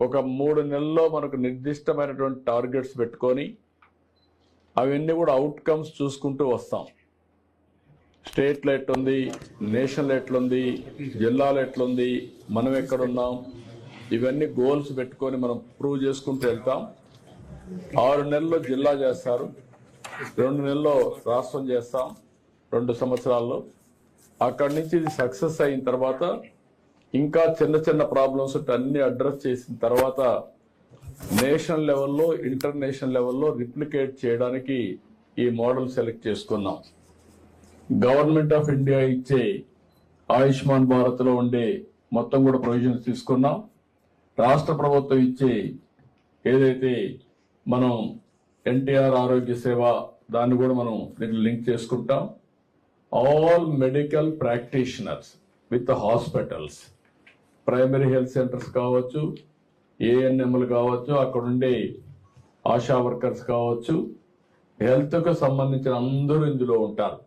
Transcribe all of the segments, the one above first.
ఒక మూడు నెలల్లో మనకు నిర్దిష్టమైనటువంటి టార్గెట్స్ పెట్టుకొని అవన్నీ కూడా అవుట్కమ్స్ చూసుకుంటూ వస్తాం. స్టేట్లో ఎట్లుంది నేషనల్ ఎట్లుంది జిల్లాలో ఎట్లుంది మనం ఎక్కడున్నాం ఇవన్నీ గోల్స్ పెట్టుకొని మనం ప్రూవ్ చేసుకుంటూ వెళ్తాం. ఆరు నెలల్లో జిల్లా చేస్తారు రెండు నెలల్లో రాష్ట్రం చేస్తాం రెండు సంవత్సరాల్లో. అక్కడి నుంచి ఇది సక్సెస్ అయిన తర్వాత ఇంకా చిన్న చిన్న ప్రాబ్లమ్స్ అన్ని అడ్రస్ చేసిన తర్వాత నేషనల్ లెవెల్లో ఇంటర్నేషనల్ లెవెల్లో రిప్లికేట్ చేయడానికి ఈ మోడల్ సెలెక్ట్ చేసుకున్నాం గవర్నమెంట్ ఆఫ్ ఇండియా ఇచ్చే ఆయుష్మాన్ భారత్లో ఉండే మొత్తం కూడా ప్రొవిజన్స్ తీసుకున్నాం. రాష్ట్ర ప్రభుత్వం ఇచ్చే ఏదైతే మనం ఎన్టీఆర్ ఆరోగ్య సేవ దాన్ని కూడా మనం దీన్ని లింక్ చేసుకుంటాం. All medical practitioners with hospitals primary health centres కావచ్చు ఏఎన్ఎంలు కావచ్చు అక్కడ ఉండే ఆశా వర్కర్స్ కావచ్చు హెల్త్కు సంబంధించిన అందరూ ఇందులో ఉంటారు.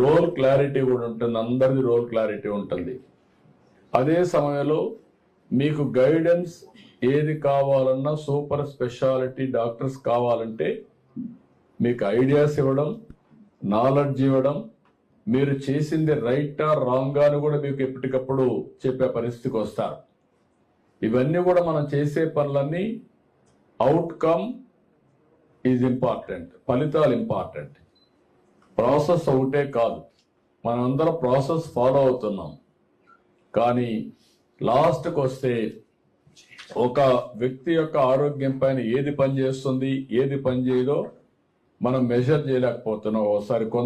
రోల్ క్లారిటీ కూడా ఉంటుంది అందరిది రోల్ క్లారిటీ ఉంటుంది. అదే సమయంలో మీకు గైడెన్స్ ఏది కావాలన్నా సూపర్ స్పెషాలిటీ డాక్టర్స్ కావాలంటే మీకు ఐడియాస్ ఇవ్వడం నాలెడ్జ్ ఇవ్వడం మీరు చేసింది రైటా రాంగ్ అని కూడా మీకు ఎప్పటికప్పుడు చెప్పే పరిస్థితికి వస్తారు. ఇవన్నీ కూడా మనం చేసే పనులన్నీ అవుట్కమ్ ఈజ్ ఇంపార్టెంట్ ఫలితాలు ఇంపార్టెంట్ ప్రాసెస్ ఒకటే కాదు. మనందరం ప్రాసెస్ ఫాలో అవుతున్నాం. కానీ లాస్ట్కి వస్తే ఒక వ్యక్తి యొక్క ఆరోగ్యం పైన ఏది పనిచేస్తుంది ఏది పనిచేయదో మనం మెజర్ చేయలేకపోతున్నాం. ఒకసారి కొంత